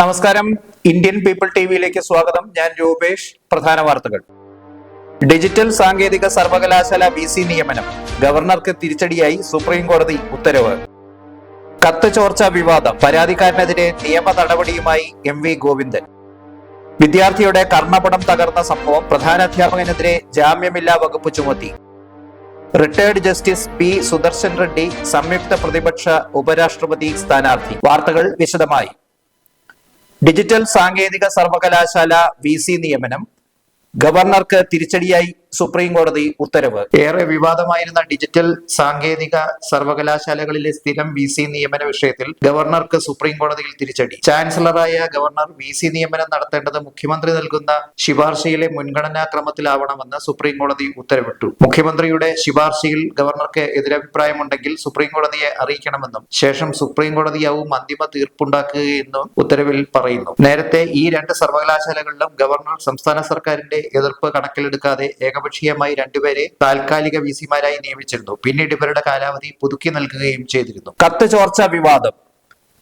നമസ്കാരം. Indian people T വിയിലേക്ക് സ്വാഗതം. ഞാൻ രൂപേഷ്. പ്രധാന വാർത്തകൾ. ഡിജിറ്റൽ സാങ്കേതിക സർവകലാശാല ബി സി നിയമനം. ഗവർണർക്ക് തിരിച്ചടിയായി സുപ്രീം കോടതി ഉത്തരവ്. കത്ത് ചോർച്ച വിവാദം. പരാതിക്കാരനെതിരെ നിയമ നടപടിയുമായി എം വി ഗോവിന്ദൻ. വിദ്യാർത്ഥിയുടെ കർണപടം തകർന്ന സംഭവം പ്രധാനാധ്യാപകനെതിരെ ജാമ്യമില്ലാ വകുപ്പ് ചുമത്തി. Retired justice P Sudarshan Reddy സംയുക്ത പ്രതിപക്ഷ ഉപരാഷ്ട്രപതി സ്ഥാനാർത്ഥി. വാർത്തകൾ വിശദമായി. ഡിജിറ്റൽ സാങ്കേതിക സർവകലാശാല വി സി നിയമനം ഗവർണർക്ക് തിരിച്ചടിയായി സുപ്രീം കോടതി ഉത്തരവ്. ഏറെ വിവാദമായിരുന്ന ഡിജിറ്റൽ സാങ്കേതിക സർവകലാശാലകളിലെ സ്ഥിരം വി സി നിയമന വിഷയത്തിൽ ഗവർണർക്ക് സുപ്രീം കോടതിയിൽ തിരിച്ചടി. ചാൻസലറായ ഗവർണർ വി സി നിയമനം നടത്തേണ്ടത് മുഖ്യമന്ത്രി നൽകുന്ന ശുപാർശയിലെ മുൻഗണനാ ക്രമത്തിലാവണമെന്ന് സുപ്രീം കോടതി ഉത്തരവിട്ടു. മുഖ്യമന്ത്രിയുടെ ശുപാർശയിൽ ഗവർണർക്ക് എതിരഭിപ്രായമുണ്ടെങ്കിൽ സുപ്രീം കോടതിയെ അറിയിക്കണമെന്നും ശേഷം സുപ്രീം കോടതിയാവും അന്തിമ തീർപ്പുണ്ടാക്കുകയെന്നും ഉത്തരവിൽ പറയുന്നു. നേരത്തെ ഈ രണ്ട് സർവകലാശാലകളിലും ഗവർണർ സംസ്ഥാന സർക്കാരിന്റെ എതിർപ്പ് കണക്കിലെടുക്കാതെ ഏകപക്ഷീയമായി രണ്ടുപേരെ താൽക്കാലിക വി സിമാരായി നിയമിച്ചിരുന്നു. പിന്നീട് ഇവരുടെ കാലാവധി പുതുക്കി നൽകുകയും ചെയ്തിരുന്നു. കത്ത് ചോർച്ച വിവാദം.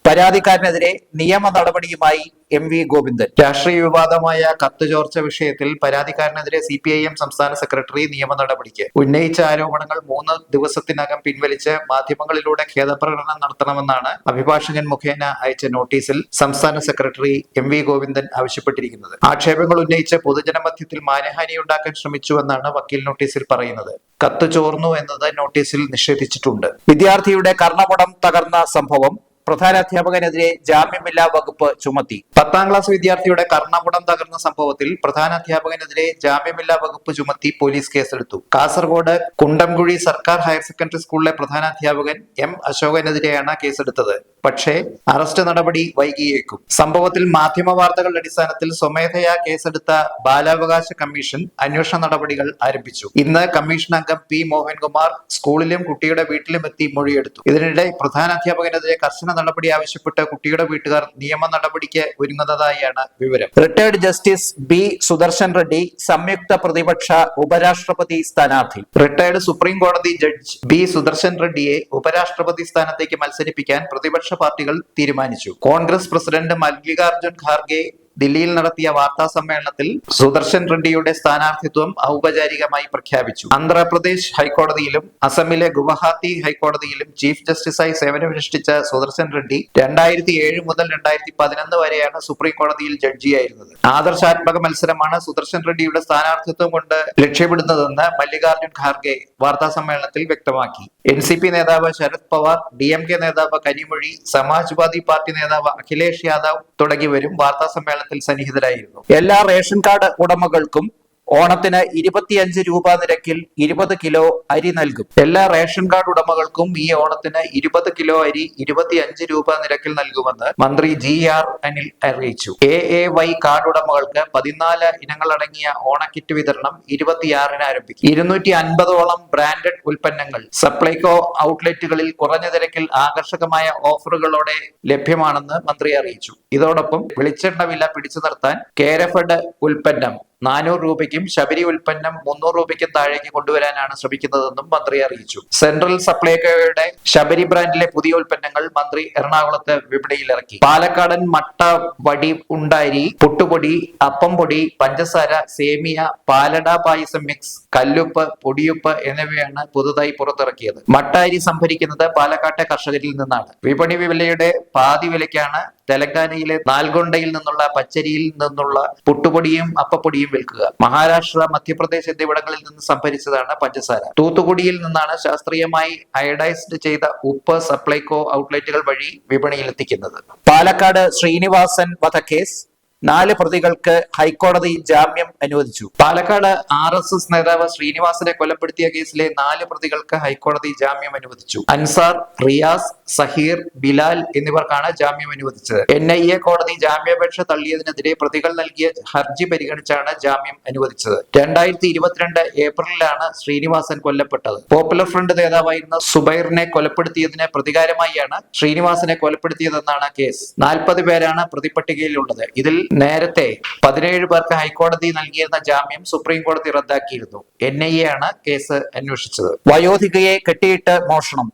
പരാതിക്കാരനെതിരെ നിയമ നടപടിയുമായി എം വി ഗോവിന്ദൻ. രാഷ്ട്രീയ വിവാദമായ കത്ത് ചോർച്ച വിഷയത്തിൽ പരാതിക്കാരനെതിരെ സി പി ഐ എം സംസ്ഥാന സെക്രട്ടറി നിയമ നടപടിക്ക് ഉന്നയിച്ച ആരോപണങ്ങൾ മൂന്ന് ദിവസത്തിനകം പിൻവലിച്ച് മാധ്യമങ്ങളിലൂടെ ഖേദപ്രകടനം നടത്തണമെന്നാണ് അഭിഭാഷകൻ മുഖേന അയച്ച നോട്ടീസിൽ സംസ്ഥാന സെക്രട്ടറി എം വി ഗോവിന്ദൻ ആവശ്യപ്പെട്ടിരിക്കുന്നത്. ആക്ഷേപങ്ങൾ ഉന്നയിച്ച് പൊതുജനമധ്യത്തിൽ മാനഹാനി ഉണ്ടാക്കാൻ ശ്രമിച്ചുവെന്നാണ് വക്കീൽ നോട്ടീസിൽ പറയുന്നത്. കത്ത് ചോർന്നു എന്നത് നോട്ടീസിൽ നിഷേധിച്ചിട്ടുണ്ട്. വിദ്യാർത്ഥിയുടെ കർണപടം തകർന്ന സംഭവം പ്രധാനാധ്യാപകനെതിരെ ജാമ്യമില്ലാ വകുപ്പ് ചുമത്തി. പത്താം ക്ലാസ് വിദ്യാർത്ഥിയുടെ കർണപുടം തകർന്ന സംഭവത്തിൽ പ്രധാനാധ്യാപകനെതിരെ ജാമ്യമില്ലാ വകുപ്പ് ചുമത്തി പോലീസ് കേസെടുത്തു. കാസർഗോഡ് കുണ്ടംകുഴി സർക്കാർ ഹയർ സെക്കൻഡറി സ്കൂളിലെ പ്രധാനാധ്യാപകൻ എം അശോകനെതിരെയാണ് കേസെടുത്തത്. പക്ഷേ അറസ്റ്റ് നടപടി വൈകിയേക്കും. സംഭവത്തിൽ മാധ്യമ വാർത്തകളുടെ അടിസ്ഥാനത്തിൽ സ്വമേധയാ കേസെടുത്ത ബാലാവകാശ കമ്മീഷൻ അന്വേഷണ നടപടികൾ ആരംഭിച്ചു. ഇന്ന് കമ്മീഷൻ അംഗം പി മോഹൻകുമാർ സ്കൂളിലും കുട്ടിയുടെ വീട്ടിലും എത്തി മൊഴിയെടുത്തു. ഇതിനിടെ പ്രധാനാധ്യാപകനെതിരെ കർശന നടപടി ആവശ്യപ്പെട്ട് കുട്ടിയുടെ വീട്ടുകാർ നിയമ നടപടിക്ക് ഒരുങ്ങുന്നതായാണ് വിവരം. Retired justice B Sudarshan Reddy സംയുക്ത പ്രതിപക്ഷ ഉപരാഷ്ട്രപതി സ്ഥാനാർത്ഥി. റിട്ടയർഡ് സുപ്രീം കോടതി ജഡ്ജ് ബി സുദർശൻ റെഡ്ഡിയെ ഉപരാഷ്ട്രപതി സ്ഥാനത്തേക്ക് മത്സരിപ്പിക്കാൻ പ്രതിപക്ഷ പാർട്ടികൾ തീരുമാനിച്ചു. കോൺഗ്രസ് പ്രസിഡന്റ് മല്ലികാർജുൻ ഖാർഗെ ദില്ലിയിൽ നടത്തിയ വാർത്താ സമ്മേളനത്തിൽ സുദർശൻ റെഡ്ഡിയുടെ സ്ഥാനാർത്ഥിത്വം ഔപചാരികമായി പ്രഖ്യാപിച്ചു. ആന്ധ്രാപ്രദേശ് ഹൈക്കോടതിയിലും അസമിലെ ഗുവഹാത്തി ഹൈക്കോടതിയിലും ചീഫ് ജസ്റ്റിസായി സേവനമനുഷ്ഠിച്ച സുദർശൻ റെഡ്ഡി രണ്ടായിരത്തി ഏഴ് മുതൽ രണ്ടായിരത്തി പതിനൊന്ന് വരെയാണ് സുപ്രീം കോടതിയിൽ ജഡ്ജിയായിരുന്നത്. ആദർശാത്മക മത്സരമാണ് സുദർശൻ റെഡ്ഡിയുടെ സ്ഥാനാർത്ഥിത്വം കൊണ്ട് ലക്ഷ്യമിടുന്നതെന്ന് മല്ലികാർജുൻ ഖാർഗെ വാർത്താ സമ്മേളനത്തിൽ വ്യക്തമാക്കി. എൻ സി പി നേതാവ് Sharad Pawar D M K നേതാവ് കനിമൊഴി സമാജ്വാദി പാർട്ടി നേതാവ് അഖിലേഷ് യാദവ് തുടങ്ങിയവരും വാർത്താ സമ്മേളനത്തിൽ സന്നിഹിതരായിരുന്നു. എല്ലാ റേഷൻ കാർഡ് ഉടമകൾക്കും ഓണത്തിന് ഇരുപത്തിയഞ്ച് രൂപ നിരക്കിൽ ഇരുപത് കിലോ അരി നൽകും. എല്ലാ റേഷൻ കാർഡ് ഉടമകൾക്കും ഈ ഓണത്തിന് ഇരുപത് കിലോ അരി ഇരുപത്തിയഞ്ച് രൂപ നിരക്കിൽ നൽകുമെന്ന് മന്ത്രി ജി ആർ അനിൽ അറിയിച്ചു. എ എ വൈ കാർഡ് ഉടമകൾക്ക് പതിനാല് ഇനങ്ങളടങ്ങിയ ഓണക്കിറ്റ് വിതരണം ഇരുപത്തിയാറിന് ആരംഭിക്കും. ഇരുന്നൂറ്റി അൻപതോളം ബ്രാൻഡഡ് ഉൽപ്പന്നങ്ങൾ സപ്ലൈകോ ഔട്ട്ലെറ്റുകളിൽ കുറഞ്ഞ നിരക്കിൽ ആകർഷകമായ ഓഫറുകളോടെ ലഭ്യമാണെന്ന് മന്ത്രി അറിയിച്ചു. ഇതോടൊപ്പം വെളിച്ചെണ്ണ വില പിടിച്ചു നിർത്താൻ കേരഫഡ് ഉൽപ്പന്നം നാനൂറ് രൂപയ്ക്കും ശബരി ഉൽപ്പന്നം മുന്നൂറ് രൂപയ്ക്കും താഴേക്ക് കൊണ്ടുവരാനാണ് ശ്രമിക്കുന്നതെന്നും മന്ത്രി അറിയിച്ചു. സെൻട്രൽ സപ്ലൈകോയുടെ ശബരി ബ്രാൻഡിലെ പുതിയ ഉൽപ്പന്നങ്ങൾ മന്ത്രി എറണാകുളത്ത് വിപണിയിൽ ഇറക്കി പാലക്കാടൻ മട്ട വടി ഉണ്ടാരി പുട്ടുപൊടി അപ്പം പൊടി പഞ്ചസാര സേമിയ പാലട പായസം മിക്സ് കല്ലുപ്പ് പൊടിയുപ്പ് എന്നിവയാണ് പുതുതായി പുറത്തിറക്കിയത്. മട്ട അരി സംഭരിക്കുന്നത് പാലക്കാട്ടെ കർഷകരിൽ നിന്നാണ്. വിപണി വിലയുടെ പാതി വിലയ്ക്കാണ് തെലങ്കാനയിലെ നാൽഗൊണ്ടയിൽ നിന്നുള്ള പച്ചരിയിൽ നിന്നുള്ള പുട്ടുപൊടിയും അപ്പപ്പൊടിയും വിൽക്കുക. മഹാരാഷ്ട്ര മധ്യപ്രദേശ് എന്നിവിടങ്ങളിൽ നിന്ന് സംഭരിച്ചതാണ് പഞ്ചസാര. തൂത്തുക്കുടിയിൽ നിന്നാണ് ശാസ്ത്രീയമായി അയഡൈസ്ഡ് ചെയ്ത ഉപ്പ് സപ്ലൈകോ ഔട്ട്ലെറ്റുകൾ വഴി വിപണിയിൽ എത്തിക്കുന്നത് പാലക്കാട് ശ്രീനിവാസൻ വധക്കേസ് നാല് പ്രതികൾക്ക് ഹൈക്കോടതി ജാമ്യം അനുവദിച്ചു. പാലക്കാട് ആർ എസ് എസ് നേതാവ് ശ്രീനിവാസനെ കൊലപ്പെടുത്തിയ കേസിലെ നാല് പ്രതികൾക്ക് ഹൈക്കോടതി ജാമ്യം അനുവദിച്ചു. അൻസാർ റിയാസ് സഹീർ ബിലാൽ എന്നിവർക്കാണ് ജാമ്യം അനുവദിച്ചത്. എൻ ഐ എ കോടതി ജാമ്യാപേക്ഷ തള്ളിയതിനെതിരെ പ്രതികൾ നൽകിയ ഹർജി പരിഗണിച്ചാണ് ജാമ്യം അനുവദിച്ചത്. രണ്ടായിരത്തി ഇരുപത്തിരണ്ട് ഏപ്രിലിലാണ് ശ്രീനിവാസൻ കൊല്ലപ്പെട്ടത്. പോപ്പുലർ ഫ്രണ്ട് നേതാവായിരുന്ന സുബൈറിനെ കൊലപ്പെടുത്തിയതിന് പ്രതികാരമായാണ് ശ്രീനിവാസനെ കൊലപ്പെടുത്തിയതെന്നാണ് കേസ്. നാൽപ്പത് പേരാണ് പ്രതിപട്ടികയിലുള്ളത്. ഇതിൽ നേരത്തെ പതിനേഴ് പേർക്ക് ഹൈക്കോടതി നൽകിയിരുന്ന ജാമ്യം സുപ്രീം കോടതി റദ്ദാക്കിയിരുന്നു. എൻ ഐ എ ആണ് കേസ് അന്വേഷിച്ചത്. വയോധികയെ കെട്ടിയിട്ട് മോഷണം.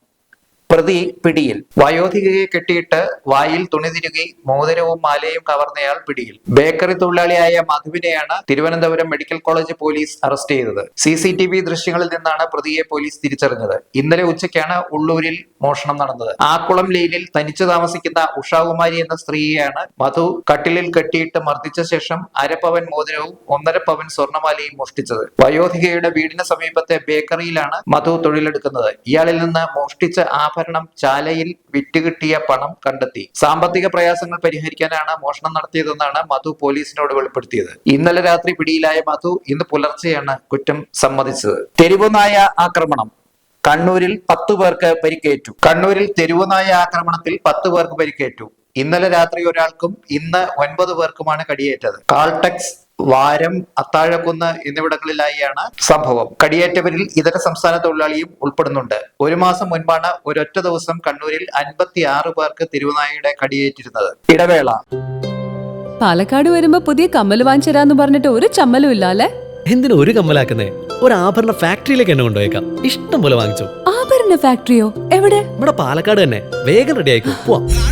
പ്രതി പിടിയിൽ. വയോധികയെ കെട്ടിയിട്ട് വായിൽ തുണി തിരുകി മോതിരവും മാലയും കവർന്നയാൾ പിടിയിൽ. ബേക്കറി തൊഴിലാളിയായ മധുവിനെയാണ് Thiruvananthapuram medical college police arrest ചെയ്തത്. സി സി ടി വി ദൃശ്യങ്ങളിൽ നിന്നാണ് പ്രതിയെ പോലീസ് തിരിച്ചറിഞ്ഞത്. ഇന്നലെ ഉച്ചയ്ക്കാണ് ഉള്ളൂരിൽ മോഷണം നടന്നത്. ആക്കുളം ലെയിനിൽ തനിച്ചു താമസിക്കുന്ന ഉഷാകുമാരി എന്ന സ്ത്രീയെയാണ് മധു കട്ടിലിൽ കെട്ടിയിട്ട് മർദ്ദിച്ച ശേഷം അരപ്പവൻ മോതിരവും ഒന്നര പവൻ സ്വർണമാലയും മോഷ്ടിച്ചത്. വയോധികയുടെ വീടിന് സമീപത്തെ ബേക്കറിയിലാണ് മധു തൊഴിലെടുക്കുന്നത്. ഇയാളിൽ നിന്ന് മോഷ്ടിച്ച ആഭരണം ചാലയിൽ വിറ്റുകിട്ടിയ പണം കണ്ടെത്തി. സാമ്പത്തിക പ്രയാസങ്ങൾ പരിഹരിക്കാനാണ് മോഷണം നടത്തിയതെന്നാണ് മധു പോലീസിനോട് വെളിപ്പെടുത്തിയത്. ഇന്നലെ രാത്രി പിടിയിലായ മധു ഇന്ന് പുലർച്ചെയാണ് കുറ്റം സമ്മതിച്ചത്. തെരുവുനായ ആക്രമണം. കണ്ണൂരിൽ പത്തു പേർക്ക് പരിക്കേറ്റു. കണ്ണൂരിൽ തെരുവുനായ ആക്രമണത്തിൽ പത്ത് പേർക്ക് പരിക്കേറ്റു. ഇന്നലെ രാത്രി ഒരാൾക്കും ഇന്ന് ഒൻപത് പേർക്കുമാണ് കടിയേറ്റത്. കാൾടെക്സ് വാരം അത്താഴക്കുന്ന് എന്നിവിടങ്ങളിലായാണ് സംഭവം. കടിയേറ്റവരിൽ ഇതര സംസ്ഥാന തൊഴിലാളിയും ഉൾപ്പെടുന്നുണ്ട്. ഒരു മാസം മുൻപാണ് ഒരൊറ്റ ദിവസം കണ്ണൂരിൽ അൻപത്തി ആറ് പേർക്ക് തിരുവനായിയുടെ കടിയേറ്റിരുന്നത്. ഇടവേള. പാലക്കാട് വരുമ്പോ പുതിയ കമ്മൽ വാങ്ങിച്ചരാന്ന് പറഞ്ഞിട്ട് ഒരു ചമ്മലും ഇല്ല അല്ലെ? എന്തിനു ഒരു കമ്മലാക്കുന്നേ? ഒരു ആഭരണ ഫാക്ടറിയിലേക്ക് എന്നെ കൊണ്ടുപോയേക്കാം. ഇഷ്ടം പോലെ വാങ്ങിച്ചു. ആഭരണ ഫാക്ടറിയോ? എവിടെ? ഇവിടെ പാലക്കാട് തന്നെ. വേഗം റെഡി ആയിക്കോ. പോവാം.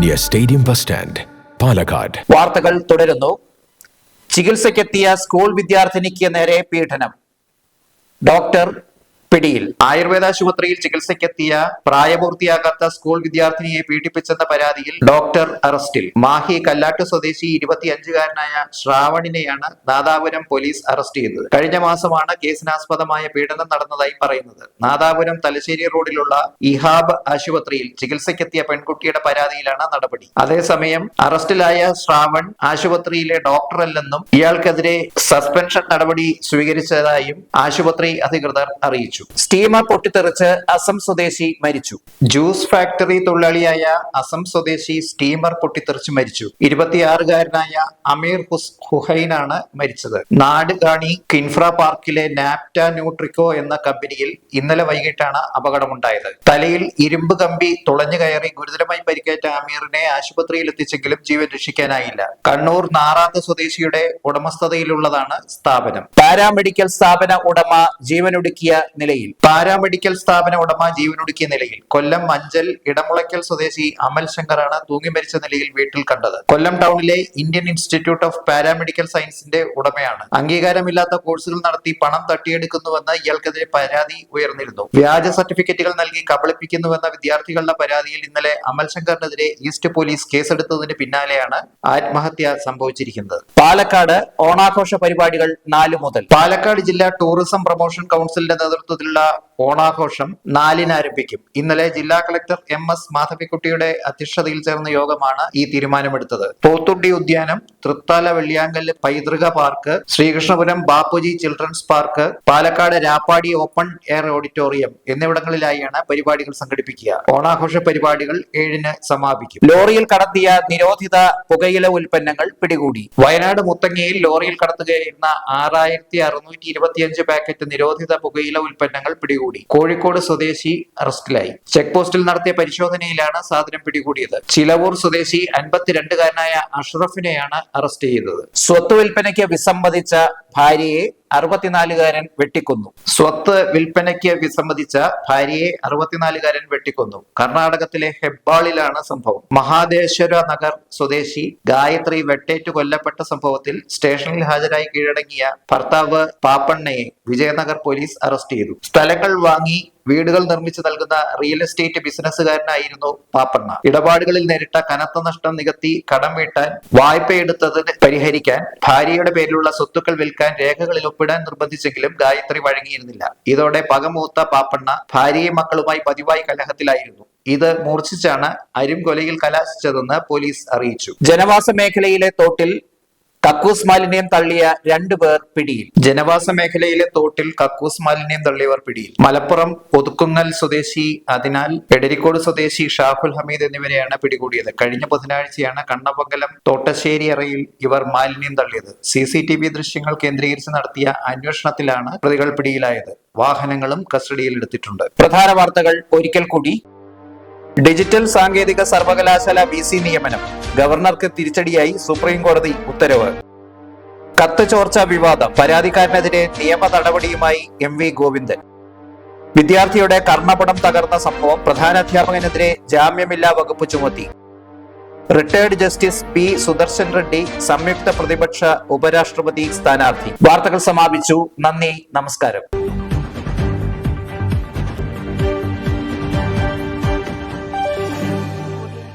near stadium bus stand Palakkad വാർത്തകൾ തുടരുന്നു. ചികിത്സയ്ക്കെത്തിയ സ്കൂൾ വിദ്യാർത്ഥിനിക്ക് നേരെ പീഡനം. ഡോക്ടർ പിടിയിൽ. ആയുർവേദ ആശുപത്രിയിൽ ചികിത്സയ്ക്കെത്തിയ പ്രായപൂർത്തിയാകാത്ത സ്കൂൾ വിദ്യാർത്ഥിനിയെ പീഡിപ്പിച്ചെന്ന പരാതിയിൽ ഡോക്ടർ അറസ്റ്റിൽ. മാഹി കല്ലാട്ട് സ്വദേശി ഇരുപത്തിയഞ്ചുകാരനായ ശ്രാവണിനെയാണ് നാദാപുരം പോലീസ് അറസ്റ്റ് ചെയ്തത്. കഴിഞ്ഞ മാസമാണ് കേസിനാസ്പദമായ പീഡനം നടന്നതായി പറയുന്നത്. നാദാപുരം തലശ്ശേരി റോഡിലുള്ള ഇഹാബ് ആശുപത്രിയിൽ ചികിത്സയ്ക്കെത്തിയ പെൺകുട്ടിയുടെ പരാതിയിലാണ് നടപടി. അതേസമയം അറസ്റ്റിലായ ശ്രാവൺ ആശുപത്രിയിലെ ഡോക്ടറല്ലെന്നും ഇയാൾക്കെതിരെ സസ്പെൻഷൻ നടപടി സ്വീകരിച്ചതായും ആശുപത്രി അധികൃതർ അറിയിച്ചു. സ്റ്റീമർ പൊട്ടിത്തെറിച്ച് അസം സ്വദേശി മരിച്ചു. ജ്യൂസ് ഫാക്ടറി തൊഴിലാളിയായ അസം സ്വദേശി സ്റ്റീമർ പൊട്ടിത്തെറിച്ച് മരിച്ചു. ഇരുപത്തിയാറുകാരനായ അമീർ ഹുസ് ഹുഹൈനാണ് മരിച്ചത്. നാട് കാണി കിൻഫ്ര പാർക്കിലെ നാപ്റ്റ ന്യൂട്രിക്കോ എന്ന കമ്പനിയിൽ ഇന്നലെ വൈകിട്ടാണ് അപകടമുണ്ടായത്. തലയിൽ ഇരുമ്പ് കമ്പി തുളഞ്ഞു കയറി ഗുരുതരമായി പരിക്കേറ്റ അമീറിനെ ആശുപത്രിയിൽ എത്തിച്ചെങ്കിലും ജീവൻ രക്ഷിക്കാനായില്ല. കണ്ണൂർ നാറാത്ത് സ്വദേശിയുടെ ഉടമസ്ഥതയിലുള്ളതാണ് സ്ഥാപനം. പാരാമെഡിക്കൽ സ്ഥാപന ഉടമ ജീവനൊടുക്കിയ നിലയിൽ പാരാമെഡിക്കൽ സ്ഥാപന ഉടമ ജീവനൊടുക്കിയ നിലയിൽ കൊല്ലം മഞ്ചൽ ഇടമുളയ്ക്കൽ സ്വദേശി അമൽ ശങ്കറാണ് തൂങ്ങി മരിച്ച നിലയിൽ വീട്ടിൽ കണ്ടത്. കൊല്ലം ടൗണിലെ ഇന്ത്യൻ ഇൻസ്റ്റിറ്റ്യൂട്ട് ഓഫ് പാരാമെഡിക്കൽ സയൻസിന്റെ ഉടമയാണ്. അംഗീകാരമില്ലാത്ത കോഴ്സുകൾ നടത്തി പണം തട്ടിയെടുക്കുന്നുവെന്ന് ഇയാൾക്കെതിരെ പരാതി ഉയർന്നിരുന്നു. വ്യാജ സർട്ടിഫിക്കറ്റുകൾ നൽകി കബളിപ്പിക്കുന്നുവെന്ന വിദ്യാർത്ഥികളുടെ പരാതിയിൽ ഇന്നലെ അമൽ ശങ്കറിനെതിരെ ഈസ്റ്റ് പോലീസ് കേസെടുത്തതിന് പിന്നാലെയാണ് ആത്മഹത്യ സംഭവിച്ചിരിക്കുന്നത്. പാലക്കാട് ഓണാഘോഷ പരിപാടികൾ നാലു മുതൽ. പാലക്കാട് ജില്ലാ ടൂറിസം പ്രൊമോഷൻ കൗൺസിലിന്റെ നേതൃത്വത്തിലുള്ള ഓണാഘോഷം നാലിന് ആരംഭിക്കും. ഇന്നലെ ജില്ലാ കളക്ടർ എം എസ് മാധവിക്കുട്ടിയുടെ അധ്യക്ഷതയിൽ ചേർന്ന യോഗമാണ് ഈ തീരുമാനമെടുത്തത്. പോത്തുണ്ടി ഉദ്യാനം തൃത്താല വെള്ളിയാങ്കൽ പൈതൃക park Sreekrishnapuram Bapuji children's park Palakkad Rappadi open air auditorium എന്നിവിടങ്ങളിലായാണ് പരിപാടികൾ സംഘടിപ്പിക്കുക. ഓണാഘോഷ പരിപാടികൾ ഏഴിന് സമാപിക്കും. ലോറിയിൽ കടത്തിയ നിരോധിത പുകയില ഉൽപ്പന്നങ്ങൾ പിടികൂടി. വയനാട് മുത്തങ്ങയിൽ ലോറിയിൽ കടത്തുകയായിരുന്ന ആറായിരത്തി അറുന്നൂറ്റി ഇരുപത്തിയഞ്ച് പാക്കറ്റ് നിരോധിത പുകയില ഉൽപ്പന്നങ്ങൾ പിടികൂടി. കോഴിക്കോട് സ്വദേശി അറസ്റ്റിലായി. ചെക്ക് പോസ്റ്റിൽ നടത്തിയ പരിശോധനയിലാണ് സാധനം പിടികൂടിയത്. ചിലവൂർ സ്വദേശി അൻപത്തിരണ്ടുകാരനായ അഷ്റഫിനെയാണ് അറസ്റ്റ് ചെയ്തത്. സ്വത്ത് വിൽപ്പനയ്ക്ക് വിസമ്മതിച്ച ഭാര്യയെ അറുപത്തിനാലുകാരൻ വെട്ടിക്കൊന്നു. സ്വത്ത് വിൽപ്പനയ്ക്ക് വിസമ്മതിച്ച ഭാര്യയെ അറുപത്തിനാലുകാരൻ വെട്ടിക്കൊന്നു. കർണാടകത്തിലെ ഹെബ്ബാളിലാണ് സംഭവം. മഹാദേശ്വര നഗർ സ്വദേശി ഗായത്രി വെട്ടേറ്റു കൊല്ലപ്പെട്ട സംഭവത്തിൽ സ്റ്റേഷനിൽ ഹാജരായി കീഴടങ്ങിയ ഭർത്താവ് പാപ്പണ്ണയെ വിജയനഗർ പോലീസ് അറസ്റ്റ് ചെയ്തു. സ്ഥലങ്ങൾ വാങ്ങി വീടുകൾ നിർമ്മിച്ചു നൽകുന്ന റിയൽ എസ്റ്റേറ്റ് ബിസിനസ്സുകാരനായിരുന്നു പാപ്പണ്ണ. ഇടപാടുകളിൽ നേരിട്ട കനത്ത നഷ്ടം നികത്തി കടം വീട്ടാൻ വായ്പയെടുത്തതിന് പരിഹരിക്കാൻ ഭാര്യയുടെ പേരിലുള്ള സ്വത്തുക്കൾ വിൽക്കാൻ രേഖകളിൽ ഒപ്പിടാൻ നിർബന്ധിച്ചെങ്കിലും ഗായത്രി വഴങ്ങിയിരുന്നില്ല. ഇതോടെ പകമൂത്ത പാപ്പണ്ണ ഭാര്യയും മക്കളുമായി പതിവായി കലഹത്തിലായിരുന്നു. ഇത് മൂർച്ഛിച്ചാണ് അരും കൊലയിൽ കലാശിച്ചതെന്ന് പോലീസ് അറിയിച്ചു. ജനവാസ മേഖലയിലെ തോട്ടിൽ കക്കൂസ് മാലിന്യം തള്ളിയ രണ്ടുപേർ പിടിയിൽ. ജനവാസ മേഖലയിലെ തോട്ടിൽ കക്കൂസ് മാലിന്യം തള്ളിയവർ പിടിയിൽ. മലപ്പുറം ഒതുക്കുങ്ങൽ സ്വദേശി അതിനാൽ എടരിക്കോട് സ്വദേശി ഷാഹുൽ ഹമീദ് എന്നിവരെയാണ് പിടികൂടിയത്. കഴിഞ്ഞ ബുധനാഴ്ചയാണ് കണ്ണമംഗലം തോട്ടശ്ശേരി അറയിൽ ഇവർ മാലിന്യം തള്ളിയത്. സി സി ടി വി ദൃശ്യങ്ങൾ കേന്ദ്രീകരിച്ച് നടത്തിയ അന്വേഷണത്തിലാണ് പ്രതികൾ പിടിയിലായത്. വാഹനങ്ങളും കസ്റ്റഡിയിലെടുത്തിട്ടുണ്ട് പ്രധാന വാർത്തകൾ ഒരിക്കൽ കൂടി. ഡിജിറ്റൽ സാങ്കേതിക സർവകലാശാല വി സി നിയമനം. ഗവർണർക്ക് തിരിച്ചടിയായി സുപ്രീം കോടതി ഉത്തരവ്. കത്ത് ചോർച്ച വിവാദം. പരാതിക്കാരനെതിരെ നിയമ നടപടിയുമായി എം വി ഗോവിന്ദൻ. വിദ്യാർത്ഥിയുടെ കർണപടം തകർന്ന സംഭവം പ്രധാനാധ്യാപകനെതിരെ ജാമ്യമില്ലാ വകുപ്പ് ചുമത്തി. Retired justice P Sudarshan Reddy സംയുക്ത പ്രതിപക്ഷ ഉപരാഷ്ട്രപതി സ്ഥാനാർത്ഥി. വാർത്തകൾ സമാപിച്ചു. നന്ദി. നമസ്കാരം.